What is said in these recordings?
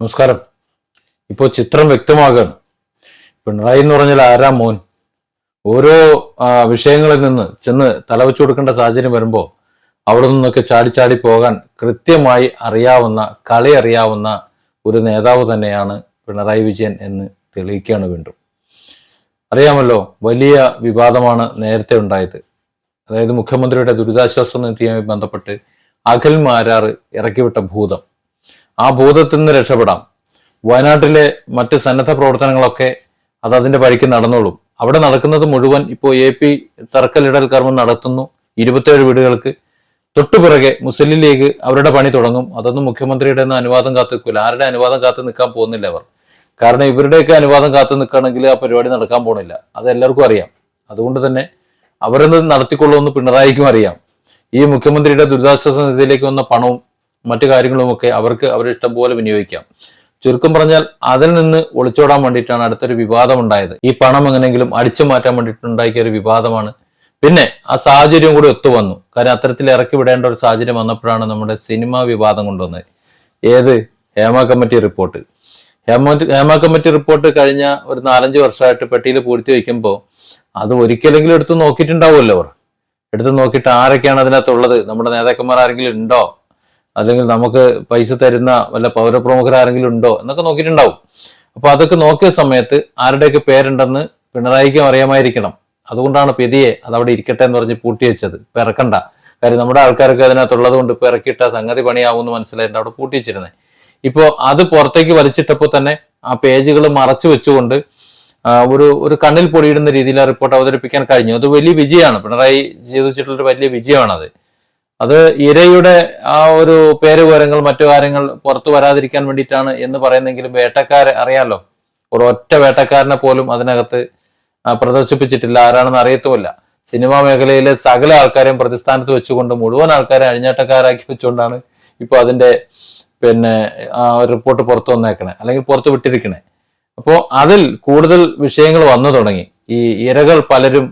നമസ്കാരം. ഇപ്പോൾ ചിത്രം വ്യക്തമാകുകയാണ് പിണറായി എന്ന് പറഞ്ഞാൽ ആരാ മോൻ? ഓരോ വിഷയങ്ങളിൽ നിന്ന് ചെന്ന് തലവെച്ചു കൊടുക്കേണ്ട സാഹചര്യം വരുമ്പോൾ അവിടെ നിന്നൊക്കെ ചാടി ചാടി പോകാൻ കൃത്യമായി അറിയാവുന്ന കളി അറിയാവുന്ന ഒരു നേതാവ് തന്നെയാണ് പിണറായി വിജയൻ എന്ന് തെളിയിക്കുകയാണ് വീണ്ടും. അറിയാമല്ലോ വലിയ വിവാദമാണ് നേരത്തെ ഉണ്ടായത്. അതായത് മുഖ്യമന്ത്രിയുടെ ദുരിതാശ്വാസ നിധിയുമായി ബന്ധപ്പെട്ട് അഖിൽ മാരാറ് ഇറക്കിവിട്ട ഭൂതം. ആ ഭൂതത്തിൽ നിന്ന് രക്ഷപ്പെടാം. വയനാട്ടിലെ മറ്റ് സന്നദ്ധ പ്രവർത്തനങ്ങളൊക്കെ അത് അതിന്റെ വഴിക്ക് നടന്നോളും. അവിടെ നടക്കുന്നത് മുഴുവൻ ഇപ്പോൾ എ പി തറക്കല്ലിടൽ കർമ്മം നടത്തുന്നു ഇരുപത്തേഴ് വീടുകൾക്ക്. തൊട്ടുപിറകെ മുസ്ലിം ലീഗ് അവരുടെ പണി തുടങ്ങും. അതൊന്നും മുഖ്യമന്ത്രിയുടെ ഒന്നും അനുവാദം കാത്തു നിൽക്കില്ല ആരുടെ അനുവാദം കാത്തു നിൽക്കാൻ പോകുന്നില്ല അവർ. കാരണം ഇവരുടെയൊക്കെ അനുവാദം കാത്തു നിൽക്കുകയാണെങ്കിൽ ആ പരിപാടി നടക്കാൻ പോണില്ല. അത് എല്ലാവർക്കും അറിയാം. അതുകൊണ്ട് തന്നെ അവരത് നടത്തിക്കൊള്ളുമെന്ന് പിണറായിക്കും അറിയാം. ഈ മുഖ്യമന്ത്രിയുടെ ദുരിതാശ്വാസ നിധിയിലേക്ക് വന്ന പണവും മറ്റു കാര്യങ്ങളുമൊക്കെ അവർക്ക് അവരുടെ ഇഷ്ടം പോലെ വിനിയോഗിക്കാം. ചുരുക്കം പറഞ്ഞാൽ അതിൽ നിന്ന് ഒളിച്ചോടാൻ വേണ്ടിയിട്ടാണ് അടുത്തൊരു വിവാദം ഉണ്ടായത്. ഈ പണം എങ്ങനെയെങ്കിലും അടിച്ചു മാറ്റാൻ വേണ്ടിയിട്ടുണ്ടാക്കിയ ഒരു വിവാദമാണ്. പിന്നെ ആ സാഹചര്യം കൂടി ഒത്തു വന്നു. കാരണം അത്തരത്തിൽ ഇറക്കി വിടേണ്ട ഒരു സാഹചര്യം വന്നപ്പോഴാണ് നമ്മുടെ സിനിമാ വിവാദം കൊണ്ടുവന്നത്. ഏത്? Hema committee report. Hema Hema committee report കഴിഞ്ഞ ഒരു നാലഞ്ച് വർഷമായിട്ട് പെട്ടിയിൽ പൂഴ്ത്തി വയ്ക്കുമ്പോൾ അത് ഒരിക്കലെങ്കിലും എടുത്ത് നോക്കിയിട്ടുണ്ടാവുമല്ലോ അവർ. എടുത്ത് നോക്കിയിട്ട് ആരൊക്കെയാണ് അതിനകത്തുള്ളത്? നമ്മുടെ നേതാക്കന്മാർ ആരെങ്കിലും ഉണ്ടോ? അല്ലെങ്കിൽ നമുക്ക് പൈസ തരുന്ന വല്ല പൗരപ്രമുഖർ ആരെങ്കിലും ഉണ്ടോ എന്നൊക്കെ നോക്കിയിട്ടുണ്ടാവും. അപ്പൊ അതൊക്കെ നോക്കിയ സമയത്ത് ആരുടെയൊക്കെ പേരുണ്ടെന്ന് പിണറായിക്കും അറിയാമായിരിക്കണം. അതുകൊണ്ടാണ് പെതിയെ അത് അവിടെ ഇരിക്കട്ടെ എന്ന് പറഞ്ഞ് പൂട്ടി വെച്ചത് ഇപ്പൊ ഇറക്കണ്ട കാര്യം നമ്മുടെ ആൾക്കാരൊക്കെ അതിനകത്തുള്ളത് കൊണ്ട് ഇപ്പൊ ഇറക്കിയിട്ട സംഗതി പണിയാവുമെന്ന് മനസ്സിലായിട്ട് അവിടെ പൂട്ടി വെച്ചിരുന്നത് ഇപ്പോ അത് പുറത്തേക്ക് വലിച്ചിട്ടപ്പോൾ തന്നെ ആ പേജുകൾ മറച്ചു വെച്ചുകൊണ്ട് ഒരു ഒരു കണ്ണിൽ പൊടിയിടുന്ന രീതിയിൽ ആ റിപ്പോർട്ട് അവതരിപ്പിക്കാൻ കഴിഞ്ഞു. അത് വലിയ വിജയമാണ്. പിണറായി ചെയ്തു വെച്ചിട്ടുള്ള വലിയ വിജയമാണത്. അത് ഇരയുടെ ആ ഒരു പേര് വിവരങ്ങൾ മറ്റു കാര്യങ്ങൾ പുറത്തു വരാതിരിക്കാൻ വേണ്ടിയിട്ടാണ് എന്ന് പറയുന്നെങ്കിലും വേട്ടക്കാരെ അറിയാലോ? ഒരു ഒറ്റ വേട്ടക്കാരനെ പോലും അതിനകത്ത് പ്രദർശിപ്പിച്ചിട്ടില്ല. ആരാണെന്ന് അറിയത്തുമില്ല. സിനിമാ മേഖലയിലെ സകല ആൾക്കാരെയും പ്രതിസ്ഥാനത്ത് വെച്ചുകൊണ്ട് മുഴുവൻ ആൾക്കാരെ അഴിഞ്ഞാട്ടക്കാരാക്കി വെച്ചുകൊണ്ടാണ് ഇപ്പോൾ അതിന്റെ പിന്നെ ആ റിപ്പോർട്ട് പുറത്തു വന്നേക്കണേ. അല്ലെങ്കിൽ പുറത്തു വിട്ടിരിക്കണേ. അപ്പോൾ അതിൽ കൂടുതൽ വിഷയങ്ങൾ വന്നു തുടങ്ങി. ഈ ഇരകൾ പലരും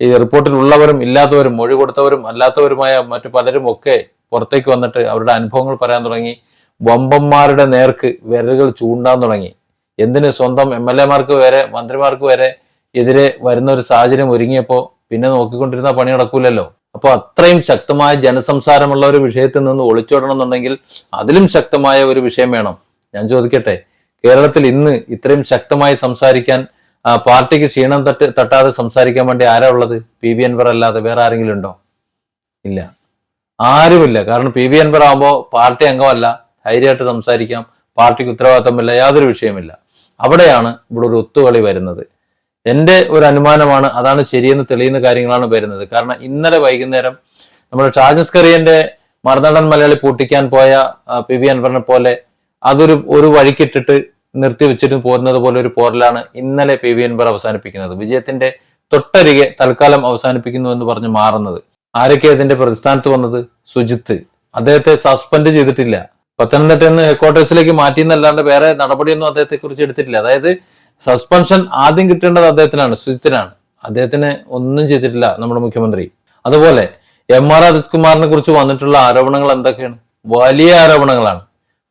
ഈ റിപ്പോർട്ടിൽ ഉള്ളവരും ഇല്ലാത്തവരും മൊഴി കൊടുത്തവരും അല്ലാത്തവരുമായ മറ്റു പലരും ഒക്കെ പുറത്തേക്ക് വന്നിട്ട് അവരുടെ അനുഭവങ്ങൾ പറയാൻ തുടങ്ങി. വമ്പന്മാരുടെ നേർക്ക് വിരലുകൾ ചൂണ്ടാൻ തുടങ്ങി. എന്തിന് സ്വന്തം എം എൽ എമാർക്ക് വരെ മന്ത്രിമാർക്ക് വരെ എതിരെ വരുന്ന ഒരു സാഹചര്യം ഒരുങ്ങിയപ്പോൾ പിന്നെ നോക്കിക്കൊണ്ടിരുന്ന പണി നടക്കൂലല്ലോ. അപ്പോൾ അത്രയും ശക്തമായ ജനസംസാരമുള്ള ഒരു വിഷയത്തിൽ നിന്ന് ഒളിച്ചോടണം എന്നുണ്ടെങ്കിൽ അതിലും ശക്തമായ ഒരു വിഷയം വേണം. ഞാൻ ചോദിക്കട്ടെ കേരളത്തിൽ ഇന്ന് ഇത്രയും ശക്തമായി സംസാരിക്കാൻ പാർട്ടിക്ക് ക്ഷീണം തട്ട് തട്ടാതെ സംസാരിക്കാൻ വേണ്ടി ആരാ ഉള്ളത്? പി വി അൻവർ അല്ലാതെ വേറെ ആരെങ്കിലും ഉണ്ടോ? ഇല്ല. ആരുമില്ല. കാരണം പി വി അൻവർ ആകുമ്പോൾ പാർട്ടി അംഗമല്ല. ധൈര്യമായിട്ട് സംസാരിക്കാം. പാർട്ടിക്ക് ഉത്തരവാദിത്തമില്ല. യാതൊരു വിഷയമില്ല അവിടെയാണ് ഇവിടെ ഒരു ഒത്തുകളി വരുന്നത്. എന്റെ ഒരു അനുമാനമാണ് അതാണ് ശരിയെന്ന് തെളിയുന്ന കാര്യങ്ങളാണ് വരുന്നത്. കാരണം ഇന്നലെ വൈകുന്നേരം നമ്മുടെ ഷാജസ് കറിയന്റെ മറുനാടൻ മലയാളി പൂട്ടിക്കാൻ പോയ പി വി അൻവറിനെ പോലെ അതൊരു ഒരു വഴിക്കിട്ടിട്ട് നിർത്തി വെച്ചിട്ട് പോരുന്നത് പോലെ ഒരു പോരലാണ് ഇന്നലെ പി വി അൻവർ അവസാനിപ്പിക്കുന്നത്. വിജയത്തിന്റെ തൊട്ടരികെ തൽക്കാലം അവസാനിപ്പിക്കുന്നു എന്ന് പറഞ്ഞ് മാറുന്നത്. ആരൊക്കെ അതിന്റെ പ്രതിസ്ഥാനത്ത് വന്നത്? സുജിത്ത്. അദ്ദേഹത്തെ സസ്പെൻഡ് ചെയ്തിട്ടില്ല. പത്തനംതിട്ടയിൽ നിന്ന് ഹെഡ്ക്വാർട്ടേഴ്സിലേക്ക് മാറ്റിയെന്നല്ലാണ്ട് വേറെ നടപടിയൊന്നും അദ്ദേഹത്തെ കുറിച്ച് എടുത്തിട്ടില്ല. അതായത് സസ്പെൻഷൻ ആദ്യം കിട്ടേണ്ടത് അദ്ദേഹത്തിനാണ് സുജിത്തിനാണ്. അദ്ദേഹത്തിന് ഒന്നും ചെയ്തിട്ടില്ല നമ്മുടെ മുഖ്യമന്ത്രി. അതുപോലെ എം ആർ അജിത് കുമാറിനെ കുറിച്ച് വന്നിട്ടുള്ള ആരോപണങ്ങൾ എന്തൊക്കെയാണ്? വലിയ ആരോപണങ്ങളാണ്.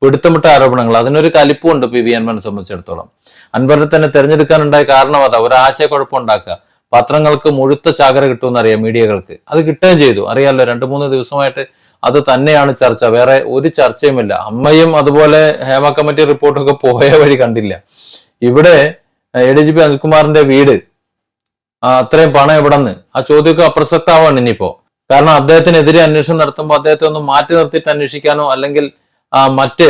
പിടുത്തമിട്ട ആരോപണങ്ങൾ. അതിനൊരു കലിപ്പുണ്ട് പി. വി. അൻവറിനെ സംബന്ധിച്ചിടത്തോളം. അൻവറിനെ തന്നെ തെരഞ്ഞെടുക്കാനുണ്ടായ കാരണം അതാ. ഒരു ആശയക്കുഴപ്പം ഉണ്ടാക്കുക പത്രങ്ങൾക്ക് മുഴുത്ത ചാകര കിട്ടുമെന്ന് അറിയാം മീഡിയകൾക്ക്. അത് കിട്ടുകയും ചെയ്തു. അറിയാമല്ലോ രണ്ടു മൂന്ന് ദിവസമായിട്ട് അത് തന്നെയാണ് ചർച്ച. വേറെ ഒരു ചർച്ചയുമില്ല. അമ്മയും അതുപോലെ ഹേമ കമ്മിറ്റി റിപ്പോർട്ടൊക്കെ പോയ വഴി കണ്ടില്ല. ഇവിടെ എ ഡി ജി പി അനിൽകുമാറിന്റെ വീട് അത്രയും പണം എവിടെന്ന്? ആ ചോദ്യമൊക്കെ അപ്രസക്തമാവാണ് ഇനിയിപ്പോ. കാരണം അദ്ദേഹത്തിനെതിരെ അന്വേഷണം നടത്തുമ്പോൾ അദ്ദേഹത്തെ ഒന്ന് മാറ്റി നിർത്തിയിട്ട് അന്വേഷിക്കാനോ അല്ലെങ്കിൽ മറ്റ്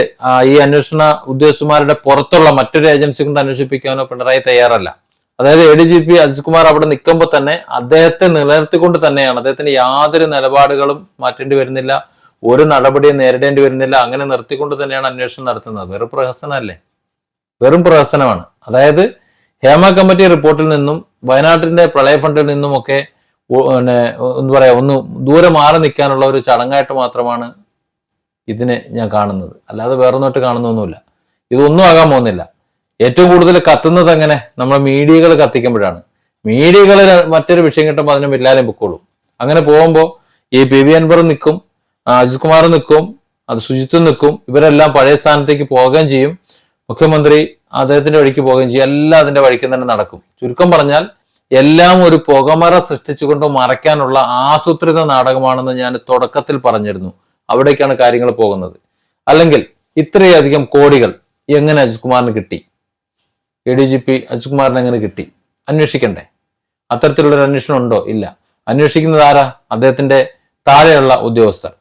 ഈ അന്വേഷണ ഉദ്യോഗസ്ഥന്മാരുടെ പുറത്തുള്ള മറ്റൊരു ഏജൻസി കൊണ്ട് അന്വേഷിപ്പിക്കാനോ പിണറായി തയ്യാറല്ല. അതായത് A D G P Ajith Kumar അവിടെ നിൽക്കുമ്പോൾ തന്നെ അദ്ദേഹത്തെ നിലനിർത്തിക്കൊണ്ട് തന്നെയാണ്. അദ്ദേഹത്തിന് യാതൊരു നിലപാടുകളും മാറ്റേണ്ടി വരുന്നില്ല. ഒരു നടപടിയും നേരിടേണ്ടി വരുന്നില്ല. അങ്ങനെ നിർത്തിക്കൊണ്ട് തന്നെയാണ് അന്വേഷണം നടത്തുന്നത്. വെറും പ്രഹസനമല്ലേ? വെറും പ്രഹസനമാണ്. അതായത് ഹേമ കമ്മിറ്റി റിപ്പോർട്ടിൽ നിന്നും വയനാട്ടിന്റെ പ്രളയ ഫണ്ടിൽ നിന്നുമൊക്കെ പിന്നെ എന്താ പറയാ ഒന്ന് ദൂരെ മാറി നിൽക്കാനുള്ള ഒരു ചടങ്ങായിട്ട് മാത്രമാണ് ഇതിനെ ഞാൻ കാണുന്നത്. അല്ലാതെ വേറൊന്നോട്ട് കാണുന്നൊന്നുമില്ല. ഇതൊന്നും ആകാൻ പോകുന്നില്ല. ഏറ്റവും കൂടുതൽ കത്തുന്നത് എങ്ങനെ നമ്മളെ മീഡിയകൾ കത്തിക്കുമ്പോഴാണ്. മീഡിയകൾ മറ്റൊരു വിഷയം കിട്ടുമ്പോൾ അതിനെ ഇല്ലാതെ പൊക്കോളും. അങ്ങനെ പോകുമ്പോൾ ഈ പി വി അൻവർ നിൽക്കും അജിത് കുമാർ നിൽക്കും അത് ശുചിത്വം നിൽക്കും ഇവരെല്ലാം പഴയ സ്ഥാനത്തേക്ക് പോകുകയും ചെയ്യും. മുഖ്യമന്ത്രി അദ്ദേഹത്തിന്റെ വഴിക്ക് പോകുകയും ചെയ്യും. എല്ലാം അതിന്റെ വഴിക്ക് തന്നെ നടക്കും. ചുരുക്കം പറഞ്ഞാൽ എല്ലാം ഒരു പുകമറ സൃഷ്ടിച്ചുകൊണ്ട് മറയ്ക്കാനുള്ള ആസൂത്രിത നാടകമാണെന്ന് ഞാൻ തുടക്കത്തിൽ പറഞ്ഞിരുന്നു. അവിടേക്കാണ് കാര്യങ്ങൾ പോകുന്നത്. അല്ലെങ്കിൽ ഇത്രയധികം കോടികൾ എങ്ങനെ അജിത് കുമാറിന് കിട്ടി? A D G P Ajith കുമാറിന് എങ്ങനെ കിട്ടി? അന്വേഷിക്കണ്ടേ? അത്തരത്തിലുള്ള ഒരു അന്വേഷണം ഉണ്ടോ? ഇല്ല. അന്വേഷിക്കുന്നത് ആരാ? അദ്ദേഹത്തിന്റെ താഴെയുള്ള ഉദ്യോഗസ്ഥർ.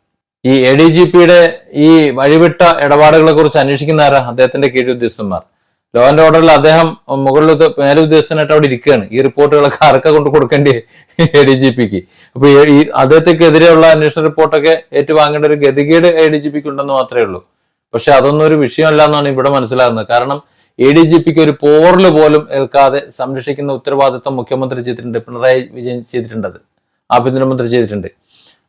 ഈ എ ഡി ജി പിയുടെ ഈ വഴിവിട്ട ഇടപാടുകളെ കുറിച്ച് അന്വേഷിക്കുന്ന ആരാ അദ്ദേഹത്തിന്റെ കീഴുദ്യോഗസ്ഥന്മാർ ലോ ആൻഡ് ഓർഡറിൽ അദ്ദേഹം മുകളിൽ മേലുദ്യോഗസ്ഥനായിട്ട് അവിടെ ഇരിക്കുകയാണ്. ഈ റിപ്പോർട്ടുകളൊക്കെ ആർക്കാ കൊണ്ട് കൊടുക്കേണ്ടി എ ഡി ജി പിക്ക് അപ്പൊ ഈ- അദ്ദേഹത്തേക്കെതിരെയുള്ള അന്വേഷണ റിപ്പോർട്ടൊക്കെ ഏറ്റുവാങ്ങേണ്ട ഒരു ഗതികേട് എ ഡി ജി പിക്ക് ഉണ്ടെന്ന് മാത്രമേ ഉള്ളൂ. പക്ഷെ അതൊന്നും ഒരു വിഷയമല്ല എന്നാണ് ഇവിടെ മനസ്സിലാകുന്നത്. കാരണം എ ഡി ജി പിക്ക് ഒരു പോറിൽ പോലും ഏൽക്കാതെ സംരക്ഷിക്കുന്ന ഉത്തരവാദിത്വം മുഖ്യമന്ത്രി ചെയ്തിട്ടുണ്ട്. പിണറായി വിജയൻ അത്. ആഭ്യന്തരമന്ത്രി ചെയ്തിട്ടുണ്ട്.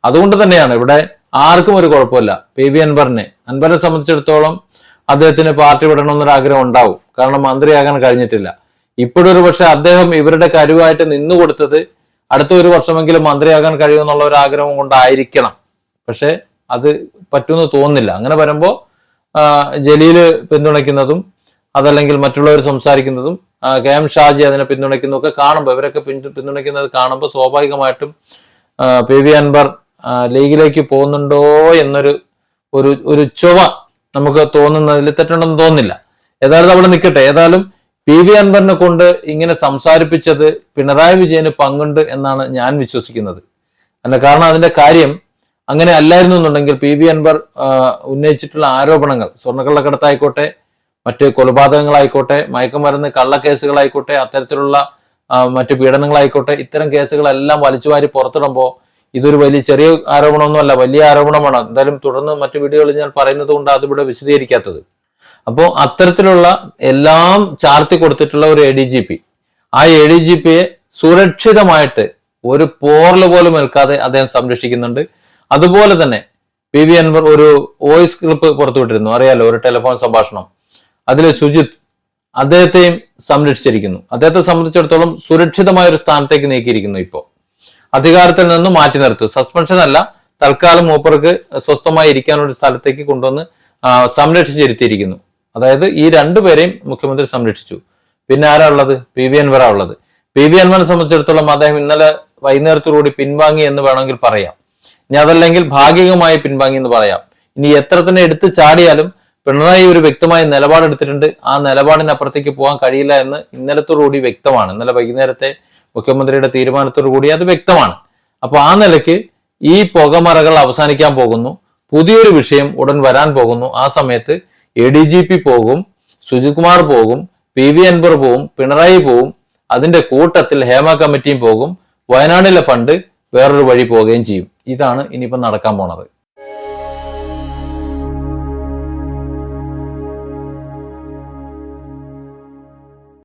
അതുകൊണ്ട് തന്നെയാണ് ഇവിടെ ആർക്കും ഒരു കുഴപ്പമില്ല. പി വി അൻവറിനെ. അൻവറിനെ സംബന്ധിച്ചിടത്തോളം അദ്ദേഹത്തിന് പാർട്ടി വിടണമെന്നൊരു ആഗ്രഹം ഉണ്ടാവും. കാരണം മന്ത്രിയാകാൻ കഴിഞ്ഞിട്ടില്ല. ഇപ്പോഴൊരു പക്ഷെ അദ്ദേഹം ഇവരുടെ കരുവായിട്ട് നിന്നു കൊടുത്തത് അടുത്ത ഒരു വർഷമെങ്കിലും മന്ത്രിയാകാൻ കഴിയുമെന്നുള്ള ഒരു ആഗ്രഹം കൊണ്ടായിരിക്കണം. പക്ഷെ അത് പറ്റുമെന്ന് തോന്നുന്നില്ല. അങ്ങനെ വരുമ്പോൾ ജലീൽ പിന്തുണയ്ക്കുന്നതും അതല്ലെങ്കിൽ മറ്റുള്ളവർ സംസാരിക്കുന്നതും കെ എം ഷാജി അതിനെ പിന്തുണയ്ക്കുന്നതൊക്കെ കാണുമ്പോൾ ഇവരൊക്കെ പിന്തു- പിന്തുണയ്ക്കുന്നത് കാണുമ്പോൾ സ്വാഭാവികമായിട്ടും പി വി അൻവർ ലീഗിലേക്ക് പോകുന്നുണ്ടോ എന്നൊരു ഒരു ഒരു ചുവ നമുക്ക് തോന്നുന്നതിൽ തെറ്റുണ്ടെന്ന് തോന്നുന്നില്ല. ഏതായാലും അവിടെ നിൽക്കട്ടെ. ഏതായാലും പി വി അൻവറിനെ കൊണ്ട് ഇങ്ങനെ സംസാരിപ്പിച്ചത് പിണറായി വിജയന് പങ്കുണ്ട് എന്നാണ് ഞാൻ വിശ്വസിക്കുന്നത്. അല്ല കാരണം അതിന്റെ കാര്യം അങ്ങനെ അല്ലായിരുന്നു എന്നുണ്ടെങ്കിൽ പി വി അൻവർ ഉന്നയിച്ചിട്ടുള്ള ആരോപണങ്ങൾ സ്വർണക്കള്ളക്കടത്തായിക്കോട്ടെ മറ്റ് കൊലപാതകങ്ങളായിക്കോട്ടെ മയക്കുമരുന്ന് കള്ളക്കേസുകളായിക്കോട്ടെ അത്തരത്തിലുള്ള മറ്റ് പീഡനങ്ങളായിക്കോട്ടെ ഇത്തരം കേസുകളെല്ലാം വലിച്ചുവാരി പുറത്തിടുമ്പോൾ ഇതൊരു വലിയ ചെറിയ ആരോപണമൊന്നുമല്ല വലിയ ആരോപണമാണ്. എന്തായാലും തുടർന്ന് മറ്റു വീഡിയോകളിൽ ഞാൻ പറയുന്നത് കൊണ്ട് അതിവിടെ വിശദീകരിക്കാത്തത്. അപ്പോൾ അത്തരത്തിലുള്ള എല്ലാം ചാർത്തി കൊടുത്തിട്ടുള്ള ഒരു എ ഡി ജി പി ആ എ ഡി ജി പിയെ സുരക്ഷിതമായിട്ട് ഒരു പോറൽ പോലും ഏൽക്കാതെ അദ്ദേഹം സംരക്ഷിക്കുന്നുണ്ട്. അതുപോലെ തന്നെ പി വി അൻവർ ഒരു വോയിസ് ക്ലിപ്പ് പുറത്തുവിട്ടിരുന്നു. അറിയാലോ ഒരു ടെലിഫോൺ സംഭാഷണം. അതിൽ സുജിത് അദ്ദേഹത്തെയും സംരക്ഷിച്ചിരിക്കുന്നു. അദ്ദേഹത്തെ സംബന്ധിച്ചിടത്തോളം സുരക്ഷിതമായ ഒരു സ്ഥാനത്തേക്ക് നീക്കിയിരിക്കുന്നു ഇപ്പോൾ. അധികാരത്തിൽ നിന്ന് മാറ്റി നിർത്തും. സസ്പെൻഷൻ അല്ല തൽക്കാലം മൂപ്പർക്ക് സ്വസ്ഥമായി ഇരിക്കാനൊരു സ്ഥലത്തേക്ക് കൊണ്ടുവന്ന് സംരക്ഷിച്ചിരുത്തിയിരിക്കുന്നു. അതായത് ഈ രണ്ടുപേരെയും മുഖ്യമന്ത്രി സംരക്ഷിച്ചു. പിന്നെ ആരാ ഉള്ളത്? പി വി അൻവറ ഉള്ളത്. പി വി അൻവറിനെ സംബന്ധിച്ചിടത്തോളം അദ്ദേഹം ഇന്നലെ വൈകുന്നേരത്തോടുകൂടി പിൻവാങ്ങി എന്ന് വേണമെങ്കിൽ പറയാം. ഇനി അതല്ലെങ്കിൽ ഭാഗികമായി പിൻവാങ്ങി എന്ന് പറയാം. ഇനി എത്ര തന്നെ എടുത്ത് ചാടിയാലും പിണറായി ഒരു വ്യക്തമായ നിലപാടെടുത്തിട്ടുണ്ട്. ആ നിലപാടിനപ്പുറത്തേക്ക് പോകാൻ കഴിയില്ല എന്ന് ഇന്നലത്തോടുകൂടി വ്യക്തമാണ്. ഇന്നലെ വൈകുന്നേരത്തെ മുഖ്യമന്ത്രിയുടെ തീരുമാനത്തോടു കൂടി അത് വ്യക്തമാണ്. അപ്പോൾ ആ നിലയ്ക്ക് ഈ പുകമറകൾ അവസാനിക്കാൻ പോകുന്നു. പുതിയൊരു വിഷയം ഉടൻ വരാൻ പോകുന്നു. ആ സമയത്ത് എ ഡി ജി പി പോകും സുജിത് കുമാർ പോകും പി വി അൻവർ പോകും പിണറായി പോകും അതിന്റെ കൂട്ടത്തിൽ ഹേമ കമ്മിറ്റിയും പോകും വയനാടിലെ ഫണ്ട് വേറൊരു വഴി പോവുകയും ചെയ്യും. ഇതാണ് ഇനിയിപ്പം നടക്കാൻ പോണത്.